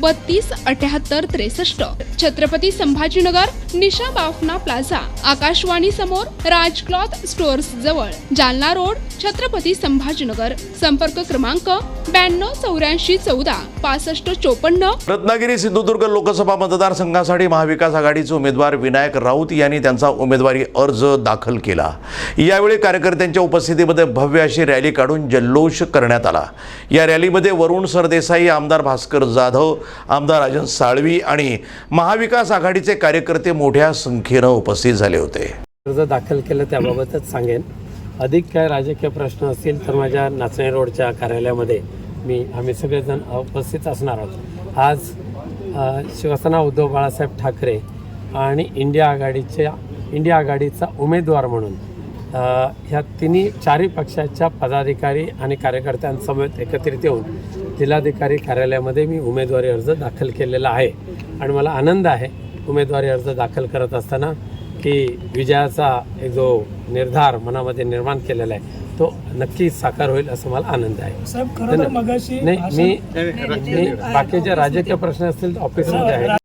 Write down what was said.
बत्तीस अठ्याहत्तर त्रेसष्ट. छत्रपती संभाजीनगर निशा बाफना प्लाझा. आकाशवाणी समोर राज क्लॉथ स्टोअर्स जवळ. जालना रोड छत्रपती संभाजीनगर. संपर्क क्रमांक ब्याण्णव चौऱ्याऐंशी चौदा पासष्ट चोपन्न. रत्नागिरी सिंधुदुर्ग लोकसभा मतदारसंघासाठी महाविकास आघाडीचे उमेदवार विनायक राऊत यांनी त्यांचा उमेदवारी अर्ज दाखल केला. यावेळी कार्यकर्त्यांच्या उपस्थितीमध्ये भव्य अशी रॅली काढून जल्लोष करण्यात आला. या रॅलीमध्ये वरुण सरदेसाई आमदार भास्कर जाधव आमदार राजन साळवी आणि महाविकास आघाडीचे कार्यकर्ते मोठ्या संख्येनं उपस्थित झाले होते. अर्ज दाखल केलं त्याबाबतच सांगेन. अधिक काय राजकीय प्रश्न असतील तर माझ्या नाचणे रोडच्या कार्यालयामध्ये मी आम्ही सगळेजण उपस्थित असणार आहोत. आज शिवसेना उद्धव बाळासाहेब ठाकरे आणि इंडिया आघाडीच्या इंडिया आघाडीचा उमेदवार म्हणून ह्या तिन्ही चारही पक्षाच्या पदाधिकारी आणि कार्यकर्त्यांसमवेत एकत्रित येऊन जिल्हाधिकारी कार्यालयामध्ये मी उमेदवारी अर्ज दाखल केलेला आहे. आणि मला आनंद आहे उमेदवारी अर्ज दाखल करत असताना की विजयाचा एक जो निर्धार मनामध्ये निर्माण केलेला आहे तो नक्की साकार होईल असं मला आनंद आहे. नाही मी मी बाकीचे राजकीय प्रश्न असतील तर ऑफिसमध्ये आहे